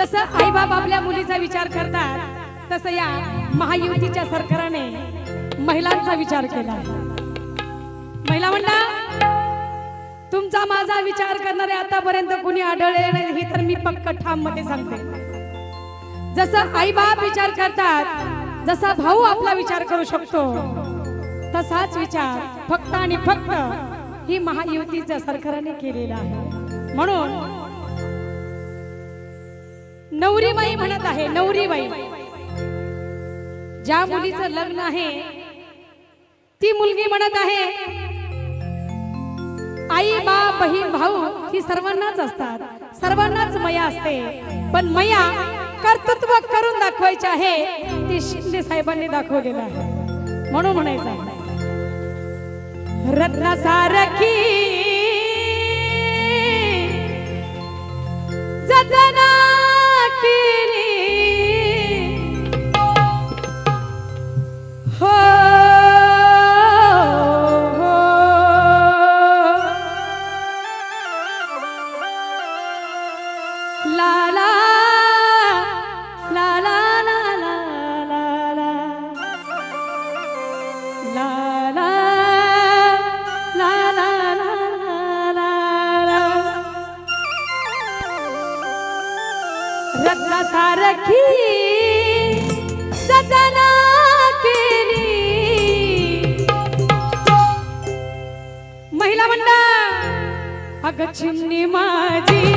जसं आईबाप आपल्या मुलीचा विचार करतात तसं या महायुतीच्या सरकारने महिलांचा विचार केला. महिला म्हणला तुमचा माझा विचार करणारे आतापर्यंत कुणी आढळले नाही हे तर मी पक्क ठाममध्ये सांगते. जसं आईबाप विचार करतात जसा भाऊ आपला विचार करू शकतो तसाच विचार फक्त आणि फक्त ही महायुतीच्या सरकारने केलेला आहे. म्हणून नवरीबाई म्हणत आहे नवरीबाई. ज्या मुलीचं लग्न आहे ती मुलगी म्हणत आहे आई बा बहीण भाऊ ही सर्वांनाच असतात. सर्वांनाच मया असते. पण मया कर्तृत्व करून दाखवायचे आहे. ती शिंदे साहेबांनी दाखवलेलं आहे. म्हणून म्हणायचं आहे रत्नासारखी जतना পিলি सारखी सदना केली महिला मंडळ अग चिमणी माझी।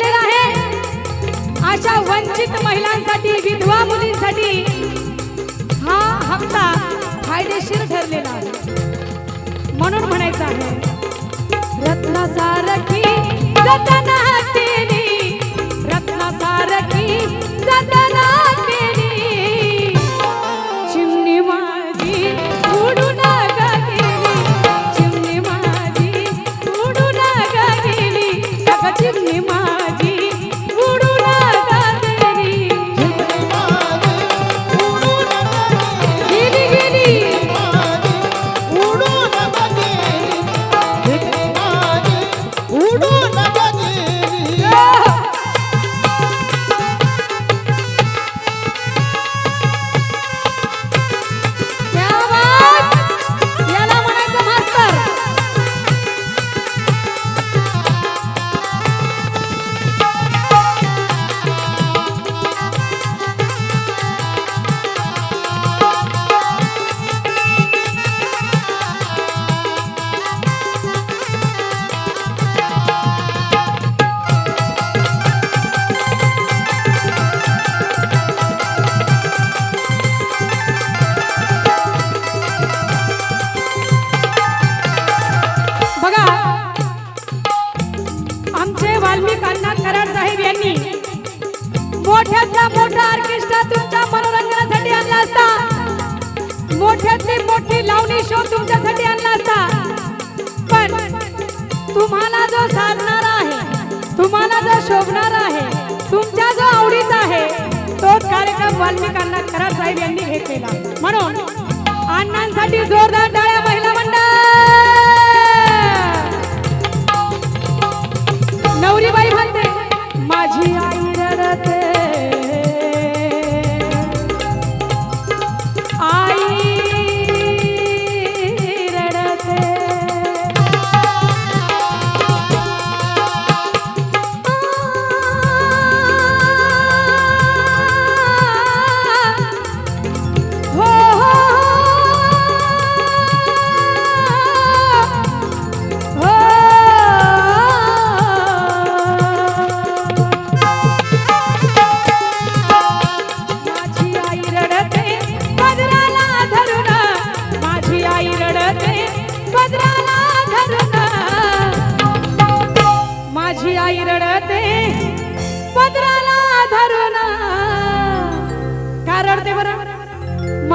फायदेशीर आहे. अशा वंचित महिलांसाठी विधवा मुलींसाठी हा हप्ता फायदेशीर ठरलेला आहे. म्हणून म्हणायचं आहे रत्नासारखी जतना मोठ्यातला मोठा ऑर्केस्ट्रा तुमच्या मनोरंजनासाठी आणला असता. मोठ्यातली मोठी लावणी शो तुमच्यासाठी आणला असता. पण तुम्हाला जो साधणारा आहे तुम्हाला जो शोभणारा आहे तुमच्या जो आवडीचा आहे तोच कार्यक्रम वाल्मिकांना खरा साहेब यांनी घेतलेला म्हणून अण्णांसाठी जोरदार डाळ्या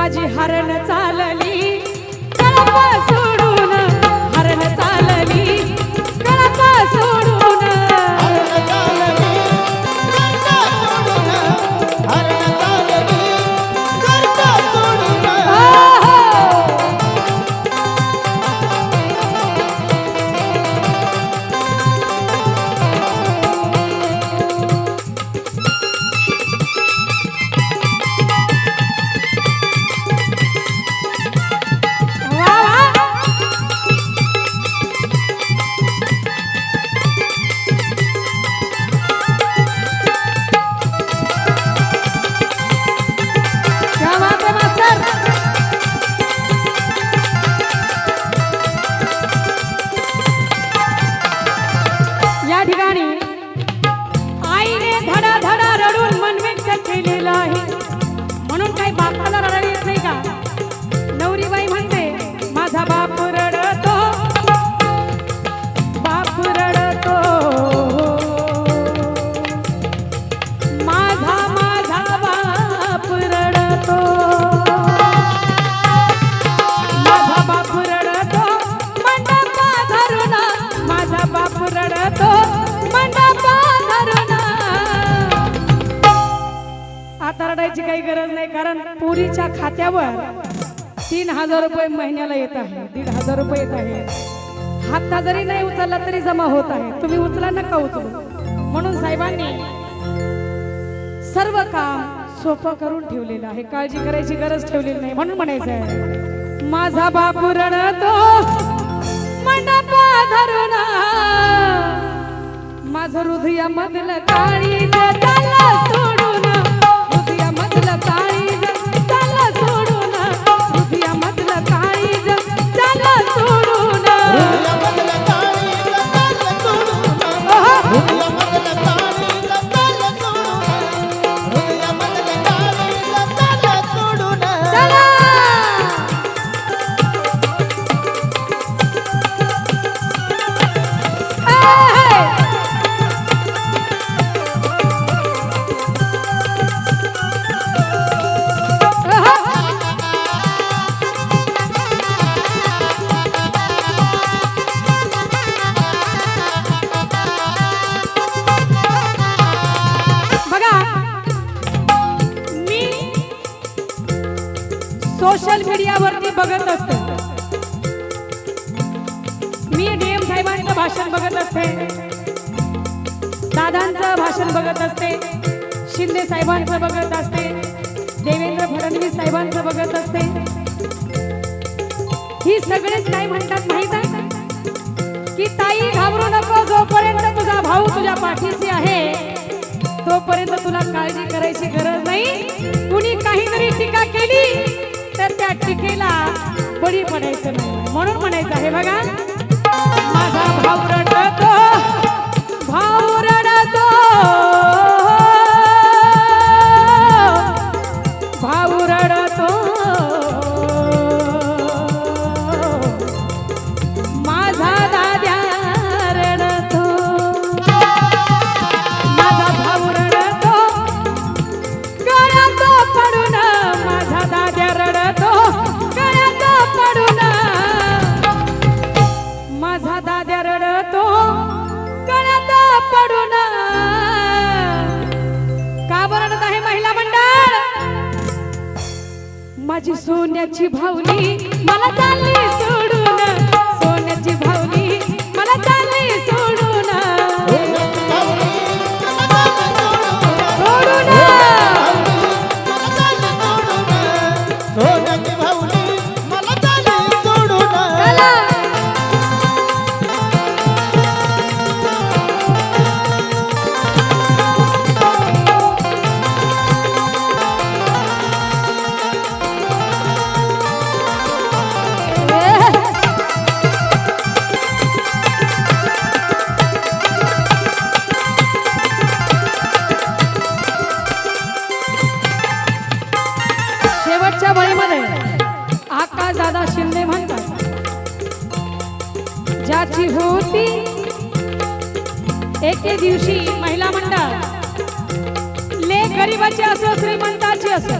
माझी हरण चालली. आता काही गरज नाही कारण पुरीच्या खात्यावर तीन हजार रुपये महिन्याला येत आहे दीड हजार रुपये येत आहे. हप्ता जरी नाही उचलला तरी जमा होत आहे. तुम्ही उचला नका उचलू? म्हणून साहेबांनी सर्व काम सोपं करून ठेवलेलं आहे. काळजी करायची गरज ठेवलेली नाही. म्हणून म्हणायचं आहे माझा बापू रडतो मंडपा धरून. माझं हृदया मधलं काळी ತಾಳ सोशल मीडियावरती बघत असते. मी डीएम साहेबांचं भाषण बघत असते. दादांचं भाषण बघत असते. शिंदे साहेबांचं बघत असते. देवेंद्र फडणवीस साहेबांचं बघत असते. ही सगळेच काय म्हणतात माहीत आहे? की ताई घाबरू नको जोपर्यंत तुझा भाऊ तुझ्या पाठीशी आहे तोपर्यंत तुला काळजी करायची गरज नाही. कुणी काहीतरी टीका केली तर त्या टिकेला बळी म्हणायचं नाही. म्हणून म्हणायचं आहे बघा माझा भाऊ रडतो भाऊ रडतो भाऊ रडतो. माझी सोन्याची भावली. मला चालली ज्याची होती. एके दिवशी महिला मंडळ ले गरिबाची असो श्रीमंताची असो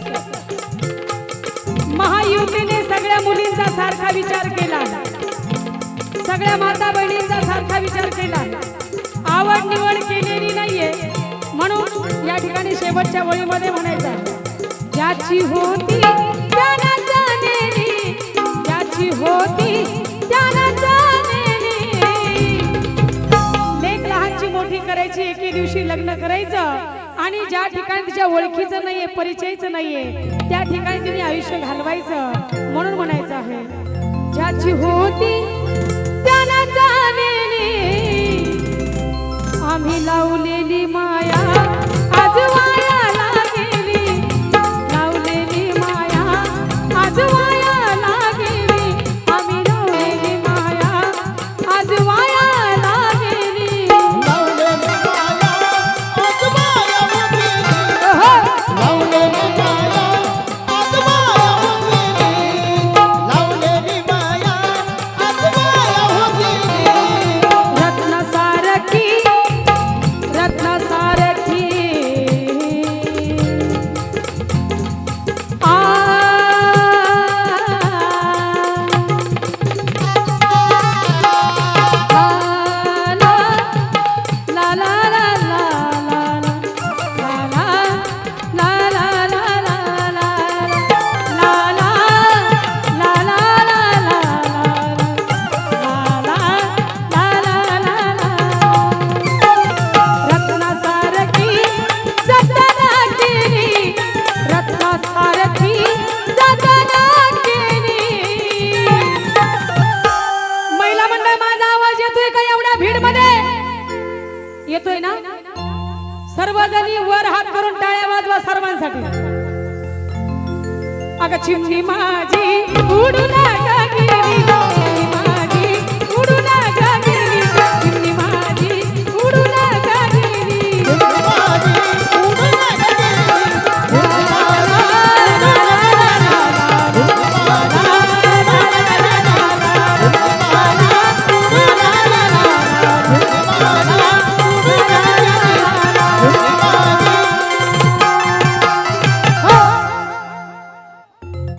महायुतीने सगळ्या मुलींचा सारखा विचार केला. सगळ्या माता बहिणींचा सारखा विचार केला. आवड निवड केलेली नाहीये म्हणून या ठिकाणी शेवटच्या वळीमध्ये म्हणायचा ज्याची होती त्याला जाणेली ज्याची होती करायची एके दिवशी लग्न करायचं. आणि ज्या ठिकाणी तिच्या ओळखीचं नाहीये परिचयचं नाहीये त्या ठिकाणी तिने आयुष्य घालवायचं म्हणून म्हणायचं आहे. ज्याची होती त्याला आम्ही लावलेली माया.